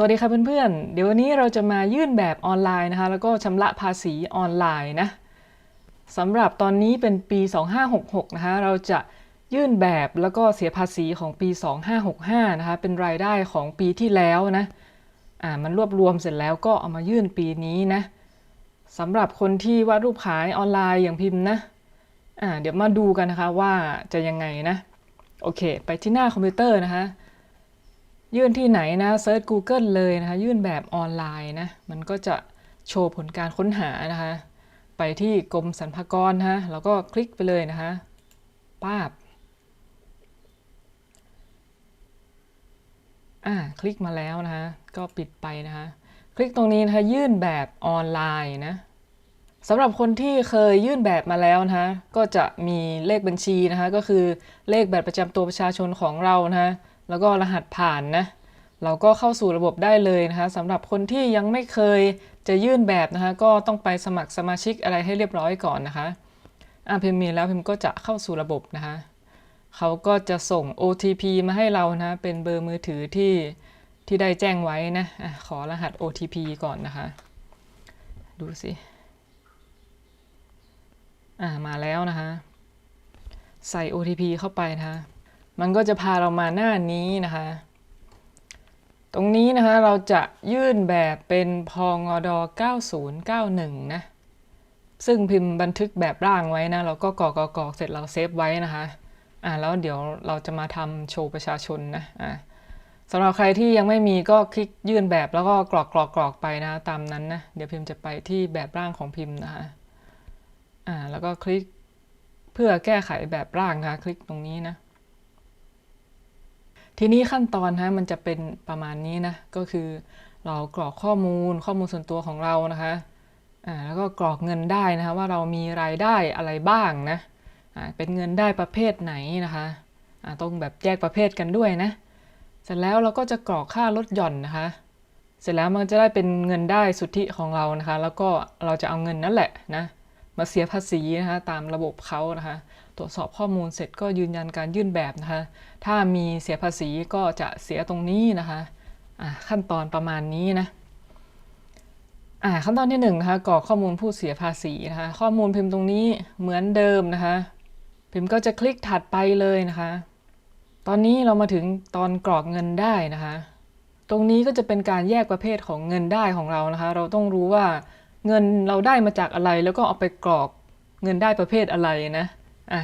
สวัสดีค่ะเพื่อนๆ เดี๋ยววันนี้เราจะมายื่นแบบออนไลน์นะคะ แล้วก็ชำระภาษีออนไลน์นะสำหรับตอนนี้เป็นปี 2566 นะคะ เราจะยื่นแบบแล้วก็เสียภาษีของปี 2565 นะคะ เป็นรายได้ของปีที่แล้วนะ อ่า มันรวบรวมเสร็จแล้วก็เอามายื่นปีนี้นะสำหรับคนที่วาดรูปขายออนไลน์อย่างพิมพ์นะ อ่า เดี๋ยวมาดูกันนะคะว่าจะยังไงนะ โอเค ไปที่หน้าคอมพิวเตอร์นะคะ ยื่นที่ไหนนะเซิร์ช Google เลยนะคะ ยื่นแบบออนไลน์นะ มันก็จะโชว์ผลการค้นหานะคะ ไปที่กรมสรรพากรนะแล้วก็คลิกไปเลยนะคะป้าบอ่าคลิกมาแล้วนะคะ ก็ปิดไปนะคะ คลิกตรงนี้นะคะ ยื่นแบบออนไลน์นะสำหรับคนที่เคยยื่นแบบมาแล้วนะคะก็จะมีเลขบัญชีนะคะ ก็คือเลขบัตรประจำตัวประชาชนของเรานะคะ แล้วก็รหัสผ่านนะ เราก็เข้าสู่ระบบได้เลยนะคะสำหรับคนที่ยังไม่เคยจะยื่นแบบนะคะ ก็ต้องไปสมัครสมาชิกอะไรให้เรียบร้อยก่อนนะคะอ่าพิมพ์มีแล้วพิมพ์ก็จะเข้าสู่ระบบนะคะเขาก็จะส่ง OTP มาให้เรานะ เป็นเบอร์มือถือที่ที่ได้แจ้งไว้นะอะขอรหัส OTP ก่อนนะคะ ดูสิอ่ามาแล้วนะคะ ใส่ OTP เข้าไปนะคะ มันก็จะพาเรามาหน้านี้นะคะ ตรงนี้นะคะเราจะยื่นแบบเป็นพองอด9091 นะ ซึ่งพิมพ์บันทึกแบบร่างไว้นะ เราก็กรอกกรอกกอกเสร็จเราเซฟไว้นะคะ อ่าแล้วเดี๋ยวเราจะมาทำโชว์ประชาชนนะ อ่าสำหรับใครที่ยังไม่มีก็คลิกยื่นแบบแล้วก็กรอกกรอกกรอกไปนะตามนั้นนะ เดี๋ยวพิมพ์จะไปที่แบบร่างของพิมพ์นะคะอ่าแล้วก็คลิกเพื่อแก้ไขแบบร่างนะคะคลิกตรงนี้นะ ทีนี้ขั้นตอนนะมันจะเป็นประมาณนี้นะ ก็คือเรากรอกข้อมูลข้อมูลส่วนตัวของเรานะคะอ่าแล้วก็กรอกเงินได้นะคะว่าเรามีรายได้อะไรบ้างนะอ่าเป็นเงินได้ประเภทไหนนะคะอ่าต้องแบบแยกประเภทกันด้วยนะ เสร็จแล้วเราก็จะกรอกค่าลดหย่อนนะคะ เสร็จแล้วมันจะได้เป็นเงินได้สุทธิของเรานะคะ แล้วก็เราจะเอาเงินนั่นแหละนะมาเสียภาษีนะคะตามระบบเขานะคะ ตรวจสอบข้อมูลเสร็จก็ยืนยันการยื่นแบบนะคะ ถ้ามีเสียภาษีก็จะเสียตรงนี้นะคะะขั้นตอนประมาณนี้นะขั้นตอนที่1นนะคะกรอกข้อมูลผู้เสียภาษีนะคะ ข้อมูลพิมพ์ตรงนี้เหมือนเดิมนะคะ พิมพ์ก็จะคลิกถัดไปเลยนะคะ ตอนนี้เรามาถึงตอนกรอกเงินได้นะคะ ตรงนี้ก็จะเป็นการแยกประเภทของเงินได้ของเรานะคะ เราต้องรู้ว่าเงินเราได้มาจากอะไรแล้วก็เอาไปกรอกเงินได้ประเภทอะไรนะ อะ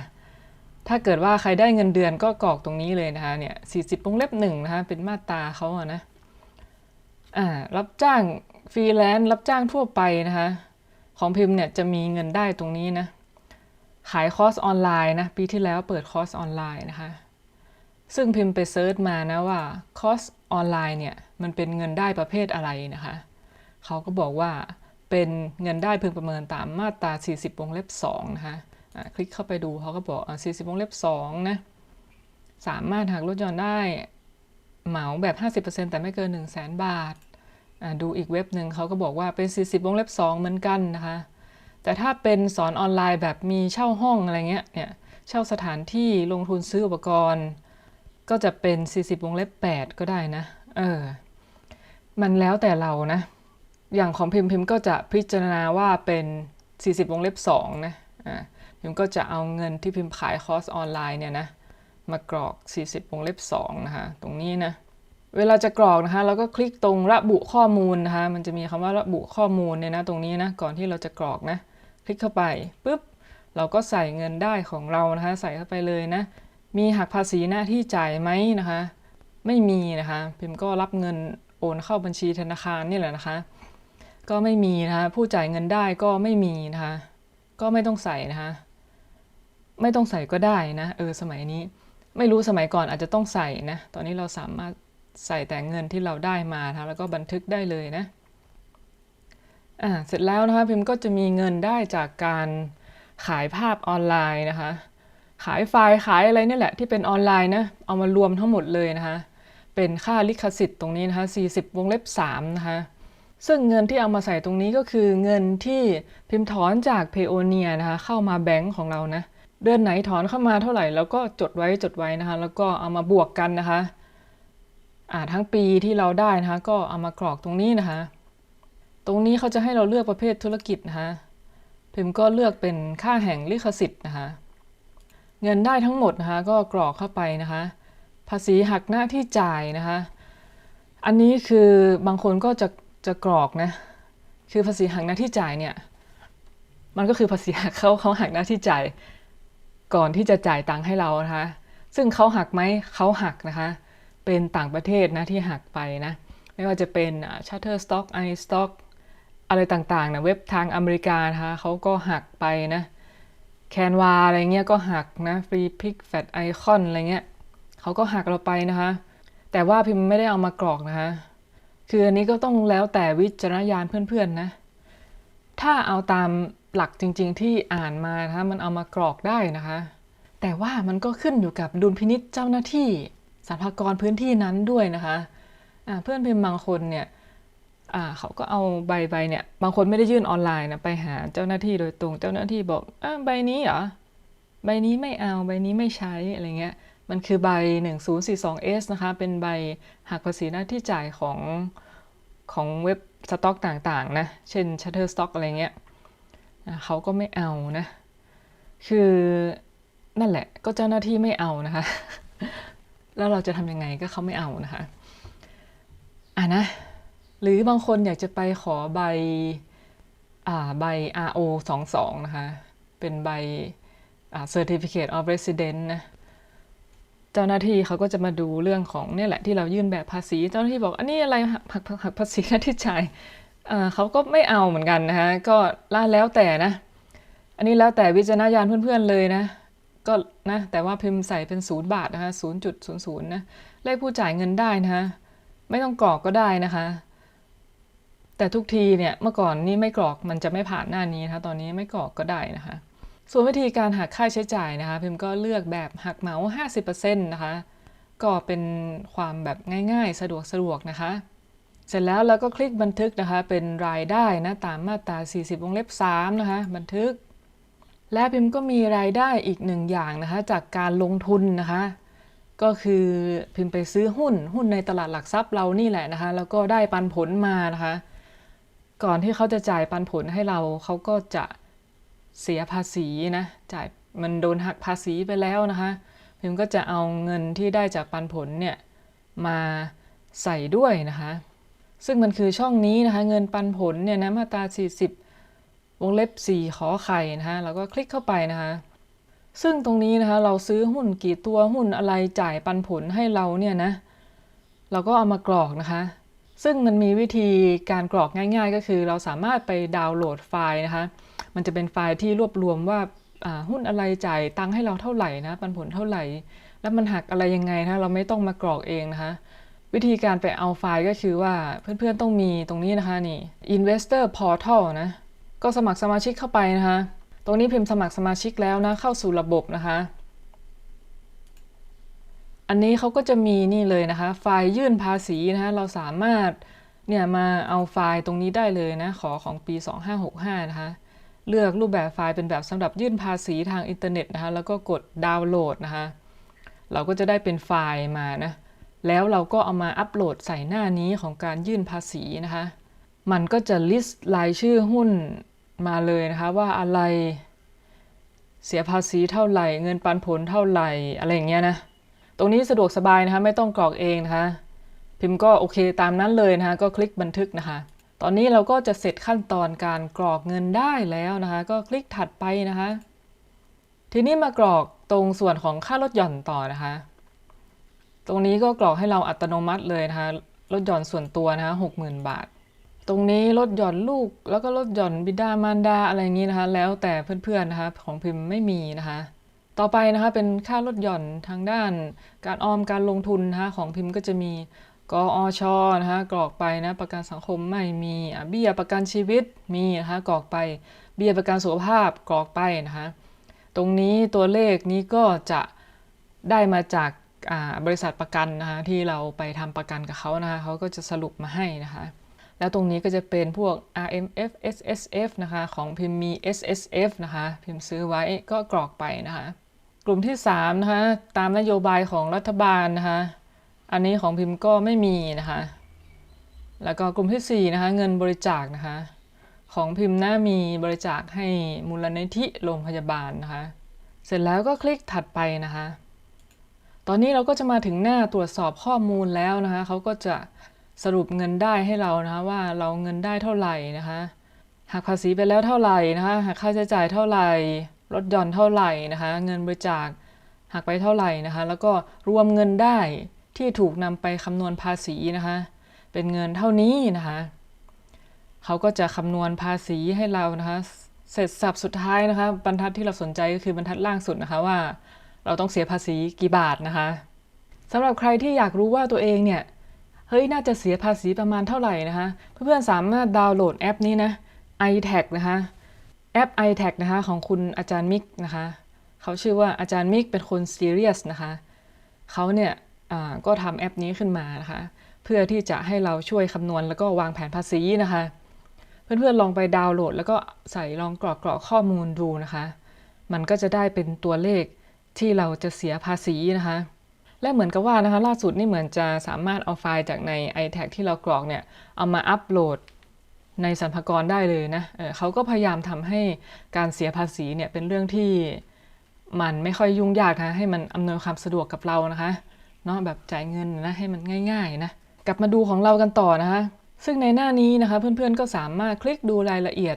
ถ้าเกิดว่าใครได้เงินเดือนก็กรอกตรงนี้เลยนะคะเนี่ย40วงเล็บหนึ่งนะคะเป็นมาตราเขาอะนะอ่ารับจ้างฟรีแลนซ์รับจ้างทั่วไปนะคะของพิมพ์เนี่ยจะมีเงินได้ตรงนี้นะขายคอร์สออนไลน์นะปีที่แล้วเปิดคอร์สออนไลน์นะคะซึ่งพิมพ์ไปเซิร์ชมานะว่าคอร์สออนไลน์เนี่ยมันเป็นเงินได้ประเภทอะไรนะคะเขาก็บอกว่าเป็นเงินได้พึงประเมินตามมาตรา 40 วงเล็บ 2 นะคะ คลิกเข้าไปดูเขาก็บอกอ่40วงเล็บ2นะ สามารถหักลดหย่อนได้เหมาแบบ 50%แต่ไม่เกิน 1 0 0 0 0 0บาท ดูอีกเว็บหนึ่งเขาก็บอกว่าเป็น 40 วงเล็บ 2 เหมือนกันนะคะ แต่ถ้าเป็นสอนออนไลน์แบบมีเช่าห้องอะไรเงี้ย เนี่ย เช่าสถานที่ลงทุนซื้ออุปกรณ์ ก็จะเป็น 40 วงเล็บ 8 ก็ได้นะ เออ มันแล้วแต่เรานะ อย่างของพิมพ์พิมพ์ก็จะพิจารณาว่าเป็น 40 วงเล็บ 2 นะ อ่า พิมก็จะเอาเงินที่พิมพ์ขายคอร์สออนไลน์เนี่ยนะมากรอก 40วงเล็บ2นะคะตรงนี้นะเวลาจะกรอกนะคะเราก็คลิกตรงระบุข้อมูลนะคะมันจะมีคำว่าระบุข้อมูลเนี่ยนะตรงนี้นะก่อนที่เราจะกรอกนะคลิกเข้าไปปุ๊บเราก็ใส่เงินได้ของเรานะคะใส่เข้าไปเลยนะมีหักภาษีหน้าที่จ่ายไหมนะคะ ไม่มีนะคะพิมพ์ก็รับเงินโอนเข้าบัญชีธนาคารนี่แหละนะคะ ก็ไม่มีนะคะผู้จ่ายเงินได้ก็ไม่มีนะคะก็ไม่ต้องใส่นะคะ ไม่ต้องใส่ก็ได้นะ เออสมัยนี้ ไม่รู้สมัยก่อนอาจจะต้องใส่นะ ตอนนี้เราสามารถใส่แต่เงินที่เราได้มานะแล้วก็บันทึกได้เลยนะอ่าเสร็จแล้วนะคะพิมพ์ก็จะมีเงินได้จากการขายภาพออนไลน์นะคะ ขายไฟล์ขายอะไรนี่แหละที่เป็นออนไลน์นะเอามารวมทั้งหมดเลยนะคะ เป็นค่าลิขสิทธิ์ตรงนี้นะคะ 40 วงเล็บ 3 นะคะซึ่งเงินที่เอามาใส่ตรงนี้ก็คือเงินที่พิมพ์ถอนจากเพโอเนียนะคะเข้ามาแบงก์ของเรานะ เดือนไหนถอนเข้ามาเท่าไหร่ แล้วก็จดไว้จดไว้นะคะ แล้วก็เอามาบวกกันนะคะอ่าทั้งปีที่เราได้นะคะ ก็เอามากรอกตรงนี้นะคะ ตรงนี้เขาจะให้เราเลือกประเภทธุรกิจนะคะพิมพ์ก็เลือกเป็นค่าแห่งลิขสิทธิ์นะคะ เงินได้ทั้งหมดนะคะก็กรอกเข้าไปนะคะ ภาษีหักหน้าที่จ่ายนะคะ อันนี้คือบางคนก็จะจะกรอกนะ คือภาษีหักหน้าที่จ่ายเนี่ย มันก็คือภาษีหักเขาเขาหักหน้าที่จ่าย ก่อนที่จะจ่ายตังค์ให้เรานะคะ ซึ่งเขาหักไหมเขาหักนะคะ เป็นต่างประเทศนะที่หักไปนะ ไม่ว่าจะเป็น Shutterstock iStock อะไรต่างๆนะเว็บทางอเมริกานะคะเขาก็หักไปนะแคนวาอะไรเงี้ยก็หักนะฟรีพิกแฟตไอคอนอะไรเงี้ยเขาก็หักเราไปนะคะ แต่ว่าพิมพ์ไม่ได้เอามากรอกนะคะ คืออันนี้ก็ต้องแล้วแต่วิจารณญาณเพื่อนๆนะ ถ้าเอาตาม หลักจริง ๆ ที่อ่านมานะคะมันเอามากรอกได้นะคะ แต่ว่ามันก็ขึ้นอยู่กับดุลพินิษเจ้าหน้าที่สรรพากรพื้นที่นั้นด้วยนะคะอ่าเพื่อนพิมพ์บางคนเนี่ยเขาก็เอาใบใบเนี่ยบางคนไม่ได้ยื่นออนไลน์นะไปหาเจ้าหน้าที่โดยตรงเจ้าหน้าที่บอกอใบนี้เหรอใบนี้ไม่เอาใบนี้ไม่ใช้อะไรเงี้ยมันคือใบ 1042S นะคะ เป็นใบหักภาษีหน้าที่จ่ายของของเว็บสต็อกต่างๆนะ เช่น Shutterstock อะไรเงี้ย เขาก็ไม่เอานะ คือนั่นแหละ ก็เจ้าหน้าที่ไม่เอานะคะ แล้วเราจะทำยังไงก็เขาไม่เอานะคะ อะนะ หรือบางคนอยากจะไปขอใบอ่าใบ RO 22นะคะ เป็นใบ Certificate of Resident นะ เจ้าหน้าที่เขาก็จะมาดูเรื่องของเนี่ยแหละที่เรายื่นแบบภาษี เจ้าหน้าที่บอกอันนี้อะไรหักหักภาษีหน้าที่จ่าย เขาก็ไม่เอาเหมือนกันนะคะก็ล่าแล้วแต่นะ อันนี้แล้วแต่วิจารณญาณเพื่อนๆเลยนะ ก็นะแต่ว่าพิมพ์ใส่เป็นศูนย์บาทนะคะศูนย์จุดศูนย์ศูนย์นะเลขผู้จ่ายเงินได้นะคะไม่ต้องกรอกก็ได้นะคะ แต่ทุกทีเนี่ยเมื่อก่อนนี่ไม่กรอกมันจะไม่ผ่านหน้านี้นะคะตอนนี้ไม่กรอกก็ได้นะคะ ส่วนวิธีการหักค่าใช้จ่ายนะคะ พิมพ์ก็เลือกแบบหักเหมา 50%นะคะ ก็เป็นความแบบง่ายๆ สะดวกสะดวกนะคะ เสร็จแล้วเราก็คลิกบันทึกนะคะเป็นรายได้นะตามมาตรา 40 วงเล็บ 3 นะคะบันทึก และพิมพ์ก็มีรายได้อีกหนึ่งอย่างนะคะจากการลงทุนนะคะก็คือพิมพ์ไปซื้อหุ้นหุ้นในตลาดหลักทรัพย์เรานี่แหละนะคะแล้วก็ได้ปันผลมานะคะก่อนที่เขาจะจ่ายปันผลให้เราเขาก็จะเสียภาษีนะจ่ายมันโดนหักภาษีไปแล้วนะคะพิมพ์ก็จะเอาเงินที่ได้จากปันผลเนี่ยมาใส่ด้วยนะคะ ซึ่งมันคือช่องนี้นะคะ เงินปันผลเนี่ยนะมาตรา 40 วงเล็บ 4 ขอไข่นะคะเราก็คลิกเข้าไปนะคะ ซึ่งตรงนี้นะคะเราซื้อหุ้นกี่ตัวหุ้นอะไรจ่ายปันผลให้เราเนี่ยนะ เราก็เอามากรอกนะคะ ซึ่งมันมีวิธีการกรอกง่าย ๆ ก็คือเราสามารถไปดาวน์โหลดไฟล์นะคะ มันจะเป็นไฟล์ที่รวบรวมว่าอ่าหุ้นอะไรจ่ายตังค์ให้เราเท่าไหร่นะปันผลเท่าไหร่ แล้วมันหักอะไรยังไงนะเราไม่ต้องมากรอกเองนะคะ วิธีการไปเอาไฟล์ก็คือว่าเพื่อนๆต้องมีตรงนี้นะคะนี่ investor portal นะก็สมัครสมาชิกเข้าไปนะคะ ตรงนี้พิมพ์สมัครสมาชิกแล้วนะเข้าสู่ระบบนะคะ อันนี้เขาก็จะมีนี่เลยนะคะ ไฟล์ยื่นภาษีนะคะเราสามารถเนี่ยมาเอาไฟล์ตรงนี้ได้เลยนะขอของปี 2565 นะคะ เลือกรูปแบบไฟล์เป็นแบบสำหรับยื่นภาษีทางอินเทอร์เน็ตนะคะ แล้วก็กดดาวน์โหลดนะคะ เราก็จะได้เป็นไฟล์มานะ แล้วเราก็เอามาอัปโหลดใส่หน้านี้ของการยื่นภาษีนะคะ มันก็จะ list รายชื่อหุ้นมาเลยนะคะว่าอะไรเสียภาษีเท่าไหร่ เงินปันผลเท่าไหร่อะไรอย่างเงี้ยนะ ตรงนี้สะดวกสบายนะคะไม่ต้องกรอกเองนะคะ พิมพ์ก็โอเคตามนั้นเลยนะคะก็คลิกบันทึกนะคะ ตอนนี้เราก็จะเสร็จขั้นตอนการกรอกเงินได้แล้วนะคะ ก็คลิกถัดไปนะคะ ทีนี้มากรอกตรงส่วนของค่าลดหย่อนต่อนะคะ ตรงนี้ก็กรอกให้เราอัตโนมัติเลยนะคะลดหย่อนส่วนตัวนะคะหกหมื่นบาท ตรงนี้ลดหย่อนลูกแล้วก็ลดหย่อนบิดามารดาอะไรอย่างนี้นะคะ แล้วแต่เพื่อนๆนะคะของพิมพ์ไม่มีนะคะ ต่อไปนะคะเป็นค่าลดหย่อนทางด้าน การออมการลงทุนนะคะของพิมพ์ก็จะมีกออชอนะคะกรอกไปนะประกันสังคมไม่มีเบี้ยประกันชีวิตมีนะคะกรอกไปเบี้ยประกันสุขภาพกรอกไปนะคะตรงนี้ตัวเลขนี้ก็จะได้มาจาก บริษัทประกันนะคะที่เราไปทำประกันกับเขานะคะเขาก็จะสรุปมาให้นะคะแล้วตรงนี้ก็จะเป็นพวก RMF SSF นะคะของพิมพ์มี SSF นะคะพิมพ์ซื้อไว้ก็กรอกไปนะคะกลุ่มที่3นะคะตามนโยบายของรัฐบาลนะคะอันนี้ของพิมพ์ก็ไม่มีนะคะแล้วก็กลุ่มที่4นะคะเงินบริจาคนะคะของพิมพ์นะมีบริจาคให้มูลนิธิโรงพยาบาลนะคะเสร็จแล้วก็คลิกถัดไปนะคะ ตอนนี้เราก็จะมาถึงหน้าตรวจสอบข้อมูลแล้วนะคะเขาก็จะสรุปเงินได้ให้เรานะคะว่าเราเงินได้เท่าไหร่นะคะหักภาษีไปแล้วเท่าไหร่นะคะหักค่าใช้จ่ายเท่าไหร่ลดหย่อนเท่าไหร่นะคะ เงินบริจาคหักไปเท่าไหร่นะคะ แล้วก็รวมเงินได้ที่ถูกนำไปคำนวณภาษีนะคะ เป็นเงินเท่านี้นะคะเขาก็จะคำนวณภาษีให้เรานะคะ เสร็จสับสุดท้ายนะคะ บรรทัดที่เราสนใจก็คือบรรทัดล่างสุดนะคะว่า เราต้องเสียภาษีกี่บาทนะคะสำหรับใครที่อยากรู้ว่าตัวเองเนี่ยเฮ้ยน่าจะเสียภาษีประมาณเท่าไหร่นะคะ เพื่อนๆสามารถดาวน์โหลดแอปนี้นะ iTag นะคะแอป iTag นะคะของคุณอาจารย์มิกนะคะเขาชื่อว่าอาจารย์มิกเป็นคนซีเรียสนะคะเขาเนี่ยก็ทำแอปนี้ขึ้นมานะคะเพื่อที่จะให้เราช่วยคำนวณแล้วก็วางแผนภาษีนะคะ เพื่อนๆลองไปดาวน์โหลด แล้วก็ใส่ลองกรอกกรอกข้อมูลดูนะคะ มันก็จะได้เป็นตัวเลข ที่เราจะเสียภาษีนะคะ และเหมือนกับว่านะคะล่าสุดนี่เหมือนจะสามารถเอาไฟล์จากใน iTag ที่เรากรอกเนี่ยเอามาอัปโหลดในสรรพากรได้เลยนะเเขาก็พยายามทำให้การเสียภาษีเนี่ยเป็นเรื่องที่มันไม่ค่อยยุ่งยากนะให้มันอำนวยความสะดวกกับเรานะคะเนาะแบบจ่ายเงินนะให้มันง่ายๆนะกลับมาดูของเรากันต่อนะคะ ซึ่งในหน้านี้นะคะเพื่อนๆก็สามารถคลิกดูรายละเอียด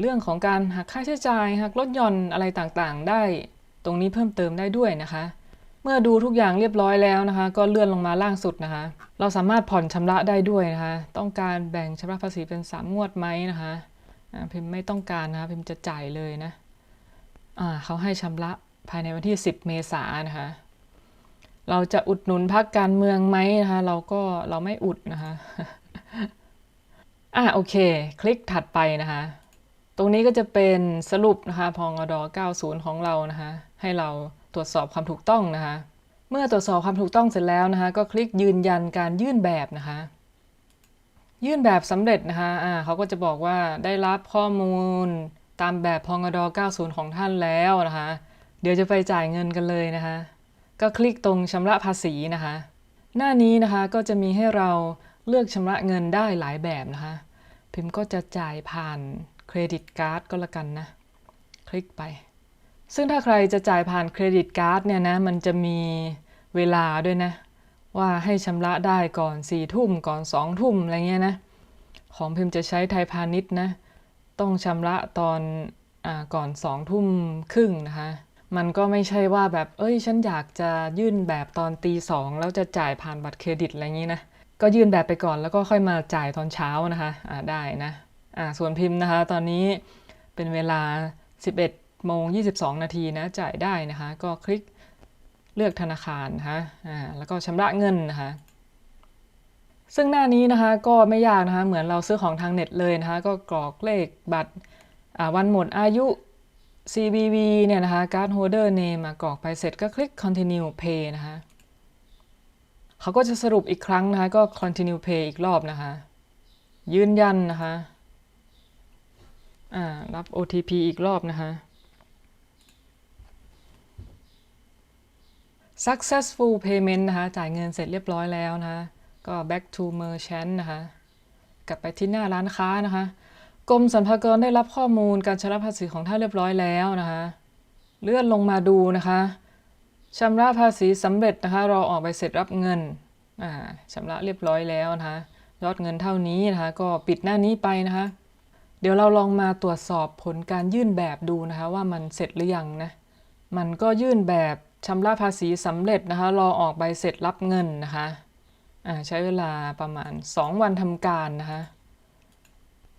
เรื่องของการหักค่าใช้จ่ายหักลดหย่อนอะไรต่างๆ ได้ ตรงนี้เพิ่มเติมได้ด้วยนะคะ เมื่อดูทุกอย่างเรียบร้อยแล้วนะคะ ก็เลื่อนลงมาล่างสุดนะคะ เราสามารถผ่อนชำระได้ด้วยนะคะ ต้องการแบ่งชำระภาษีเป็น 3 งวดไหมนะคะพิมพ์ไม่ต้องการนะคะพิมพ์จะจ่ายเลยนะอ่าเขาให้ชำระภายในวันที่ 10 เมษายนนะคะ เราจะอุดหนุนพักการเมืองไหมนะคะ เราก็เราไม่อุดนะคะอะโอเค คลิกถัดไปนะคะ ตรงนี้ก็จะเป็นสรุปนะคะพองอด90 ของเรานะคะ ให้เราตรวจสอบความถูกต้องนะคะ เมื่อตรวจสอบความถูกต้องเสร็จแล้วนะคะ ก็คลิกยืนยันการยื่นแบบนะคะ ยื่นแบบสำเร็จนะคะอ่าเขาก็จะบอกว่าได้รับข้อมูลตามแบบพองอด90 ของท่านแล้วนะคะ เดี๋ยวจะไปจ่ายเงินกันเลยนะคะ ก็คลิกตรงชำระภาษีนะคะ หน้านี้นะคะก็จะมีให้เราเลือกชำระเงินได้หลายแบบนะคะ พิมพ์ก็จะจ่ายผ่านเครดิตการ์ดก็แล้วกันนะ คลิกไป ซึ่งถ้าใครจะจ่ายผ่านเครดิตการ์ดเนี่ยนะมันจะมีเวลาด้วยนะ ว่าให้ชำระได้ก่อน4ี่ทุ่มก่อน2องทุ่มอะไรเงี้ยนะ ของพิมพ์จะใช้ไทยพาณิชย์นะ ต้องชำระตอนอาก่อน2องทุ่มครึ่งนะคะมันก็ไม่ใช่ว่าแบบ เอ้ย ฉันอยากจะยื่นแบบตอนตีสองแล้วจะจ่ายผ่านบัตรเครดิตอะไรอย่างนี้นะ ก็ยื่นแบบไปก่อนแล้วก็ค่อยมาจ่ายตอนเช้านะคะ อ่าได้นะ อ่า ส่วนพิมพ์นะคะ ตอนนี้เป็นเวลา 11 โมง 22 นาทีนะจ่ายได้นะคะ ก็คลิกเลือกธนาคารนะคะอ่าแล้วก็ชำระเงินนะคะ ซึ่งหน้านี้นะคะก็ไม่ยากนะคะ เหมือนเราซื้อของทางเน็ตเลยนะคะ ก็กรอกเลขบัตรวันหมดอายุ CBV เนี่ยนะคะ card holder name มากรอกไปเสร็จก็คลิก continue pay นะคะเขาก็จะสรุปอีกครั้งนะคะ ก็ continue pay อีกรอบนะคะ ยืนยันนะคะอ่ารับ OTP อีกรอบนะคะ successful payment นะคะ จ่ายเงินเสร็จเรียบร้อยแล้วนะคะ ก็ back to merchant นะคะ กลับไปที่หน้าร้านค้านะคะ กรมสรรพากรได้รับข้อมูลการชำระภาษีของท่านเรียบร้อยแล้วนะคะ เลื่อนลงมาดูนะคะชำระภาษีสำเร็จนะคะ รอออกใบเสร็จรับเงินอ่าชำระเรียบร้อยแล้วนะคะ ยอดเงินเท่านี้นะคะ ก็ปิดหน้านี้ไปนะคะ เดี๋ยวเราลองมาตรวจสอบผลการยื่นแบบดูนะคะ ว่ามันเสร็จหรือยังนะ มันก็ยื่นแบบ ชำระภาษีสำเร็จนะคะ รอออกใบเสร็จรับเงินนะคะใช้เวลาประมาณ 2 วันทำการนะคะ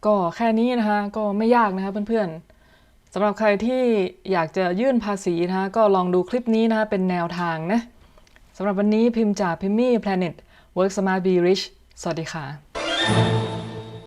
ก็แค่นี้นะคะก็ไม่ยากนะคะเพื่อนๆสำหรับใครที่อยากจะยื่นภาษีนะคะก็ลองดูคลิปนี้นะคะเป็นแนวทางนะสำหรับวันนี้พิมพ์จากพิมมี่ Planet Work Smart Be Rich สวัสดีค่ะ